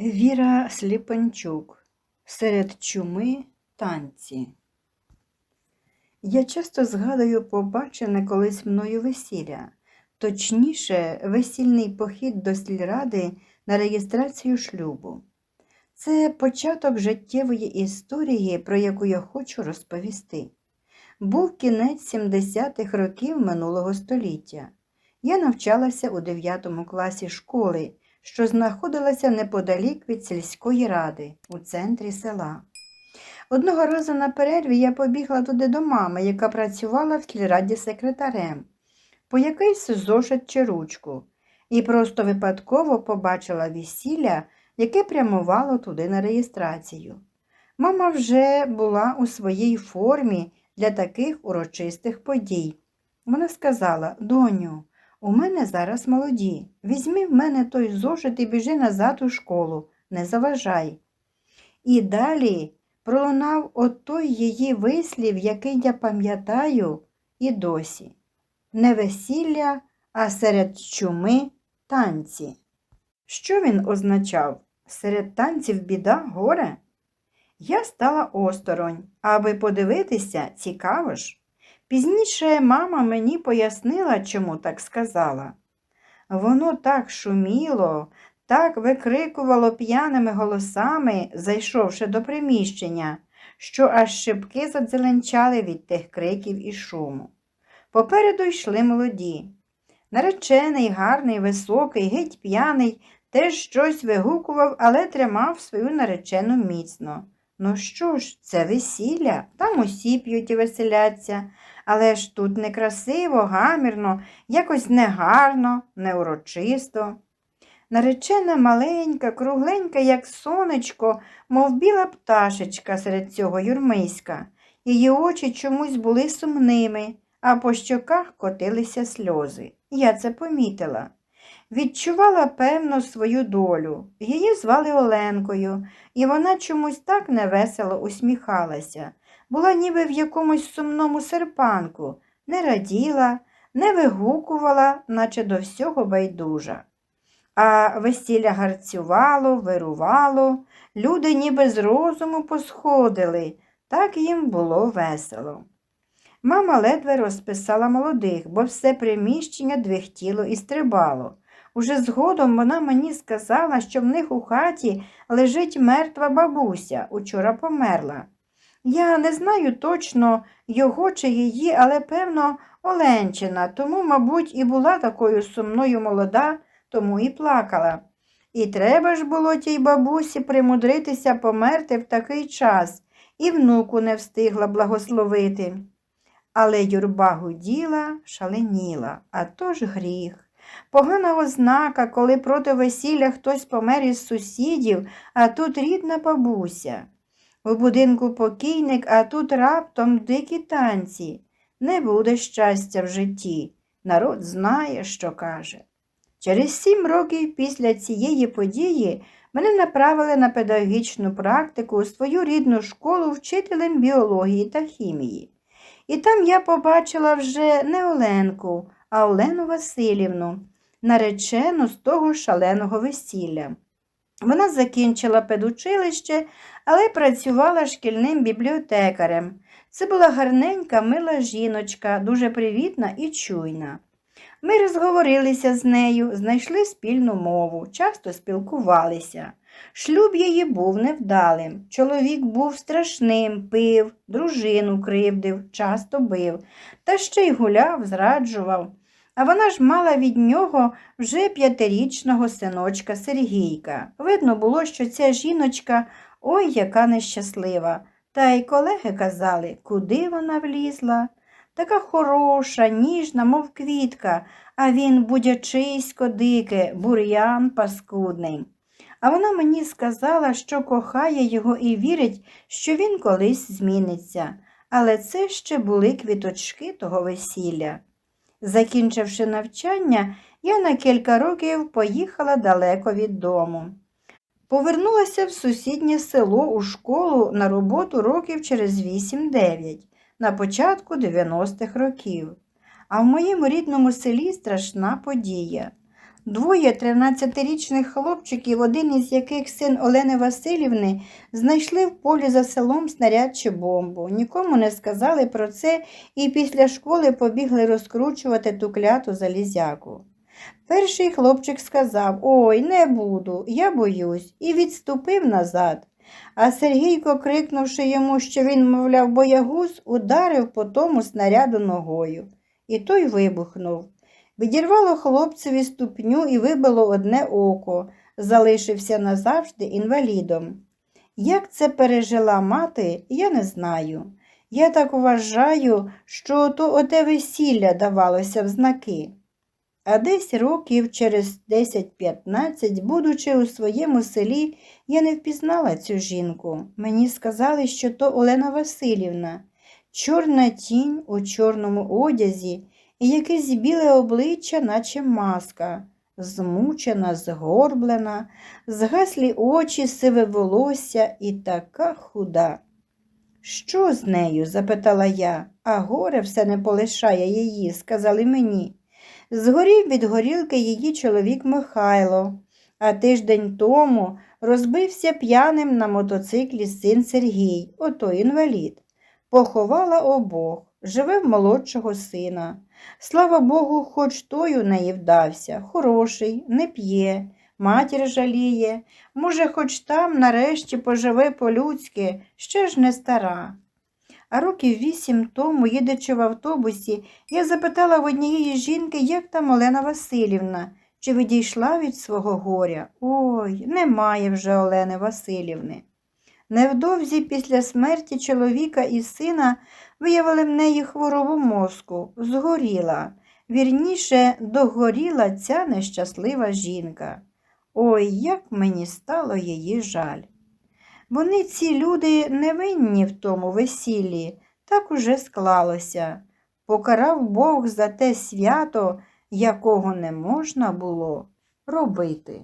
Віра Сліпанчук Серед чуми танці. Я часто згадую побачене колись мною весілля, точніше, весільний похід до сільради на реєстрацію шлюбу. Це початок життєвої історії, про яку я хочу розповісти. Був кінець 70-х років минулого століття. Я навчалася у 9 класі школи, що знаходилася неподалік від сільської ради у центрі села. Одного разу на перерві я побігла туди до мами, яка працювала в сільраді секретарем, по якийсь зошит чи ручку, і просто випадково побачила весілля, яке прямувало туди на реєстрацію. Мама вже була у своїй формі для таких урочистих подій. Вона сказала: Доню, у мене зараз молоді. Візьми в мене той зошит і біжи назад у школу, не заважай. І далі пролунав отой її вислів, який я пам'ятаю і досі. Не весілля, а серед чуми танці. Що він означав? Серед танців біда горе? Я стала осторонь, аби подивитися, цікаво ж. Пізніше мама мені пояснила, чому так сказала. Воно так шуміло, так викрикувало п'яними голосами, зайшовши до приміщення, що аж шибки задзеленчали від тих криків і шуму. Попереду йшли молоді. Наречений, гарний, високий, геть п'яний, теж щось вигукував, але тримав свою наречену міцно. Ну що ж, це весілля, там усі п'ють і веселяться. Але ж тут некрасиво, гамірно, якось негарно, неурочисто. Наречена маленька, кругленька, як сонечко, мов біла пташечка серед цього юрмиська. Її очі чомусь були сумними, а по щоках котилися сльози. Я це помітила. Відчувала, певно, свою долю. Її звали Оленкою, і вона чомусь так невесело усміхалася була ніби в якомусь сумному серпанку, не раділа, не вигукувала, наче до всього байдужа. А весілля гарцювало, вирувало, люди ніби з розуму посходили, так їм було весело. Мама ледве розписала молодих, бо все приміщення двихтіло і стрибало. Уже згодом вона мені сказала, що в них у хаті лежить мертва бабуся, учора померла. Я не знаю точно його чи її, але, певно, Оленчина, тому, мабуть, і була такою сумною молода, тому і плакала. І треба ж було тій бабусі примудритися померти в такий час, і внуку не встигла благословити. Але юрба гуділа, шаленіла, а то ж гріх. Погана ознака, коли проти весілля хтось помер із сусідів, а тут рідна бабуся. У будинку покійник, а тут раптом дикі танці. Не буде щастя в житті. Народ знає, що каже. Через сім років після цієї події мене направили на педагогічну практику у свою рідну школу вчителем біології та хімії. І там я побачила вже не Оленку, а Олену Васильівну, наречену з того шаленого весілля. Вона закінчила педучилище, але працювала шкільним бібліотекарем. Це була гарненька, мила жіночка, дуже привітна і чуйна. Ми розговорилися з нею, знайшли спільну мову, часто спілкувалися. Шлюб її був невдалим. Чоловік був страшним, пив, дружину кривдив, часто бив, та ще й гуляв, зраджував. А вона ж мала від нього вже п'ятирічного синочка Сергійка. Видно було, що ця жіночка ой яка нещаслива. Та й колеги казали, куди вона влізла. Така хороша, ніжна, мов квітка, а він будячисько дике, бур'ян паскудний. А вона мені сказала, що кохає його і вірить, що він колись зміниться. Але це ще були квіточки того весілля. Закінчивши навчання, я на кілька років поїхала далеко від дому. Повернулася в сусіднє село у школу на роботу років через 8-9, на початку 90-х років. А в моєму рідному селі страшна подія. Двоє 13-річних хлопчиків, один із яких син Олени Васильівни, знайшли в полі за селом снаряд чи бомбу. Нікому не сказали про це і після школи побігли розкручувати ту кляту залізяку. Перший хлопчик сказав Ой, не буду, я боюсь, і відступив назад. А Сергійко, крикнувши йому, що він, мовляв, боягуз, ударив по тому снаряду ногою. І той вибухнув. Відірвало хлопцеві ступню і вибило одне око, залишився назавжди інвалідом. Як це пережила мати, я не знаю. Я так вважаю, що то оте весілля давалося в знаки. А десь років через 10-15, будучи у своєму селі, я не впізнала цю жінку. Мені сказали, що то Олена Васильівна, чорна тінь у чорному одязі і якесь біле обличчя, наче маска, змучена, згорблена, згаслі очі, сиве волосся і така худа. Що з нею? запитала я, а горе все не полишає її, сказали мені. Згорів від горілки її чоловік Михайло, а тиждень тому розбився п'яним на мотоциклі син Сергій, ото інвалід. Поховала обох, живе в молодшого сина. Слава Богу, хоч той у неї вдався, хороший, не п'є, матір жаліє. Може, хоч там нарешті поживе по-людськи, ще ж не стара. Років вісім тому, їдучи в автобусі, я запитала в однієї жінки, як там Олена Васильівна, чи відійшла від свого горя. Ой, немає вже Олени Васильівни. Невдовзі після смерті чоловіка і сина виявили в неї хворобу мозку, згоріла. Вірніше, догоріла ця нещаслива жінка. Ой, як мені стало її жаль. Вони, ці люди, не винні в тому весіллі, так уже склалося. Покарав Бог за те свято, якого не можна було робити.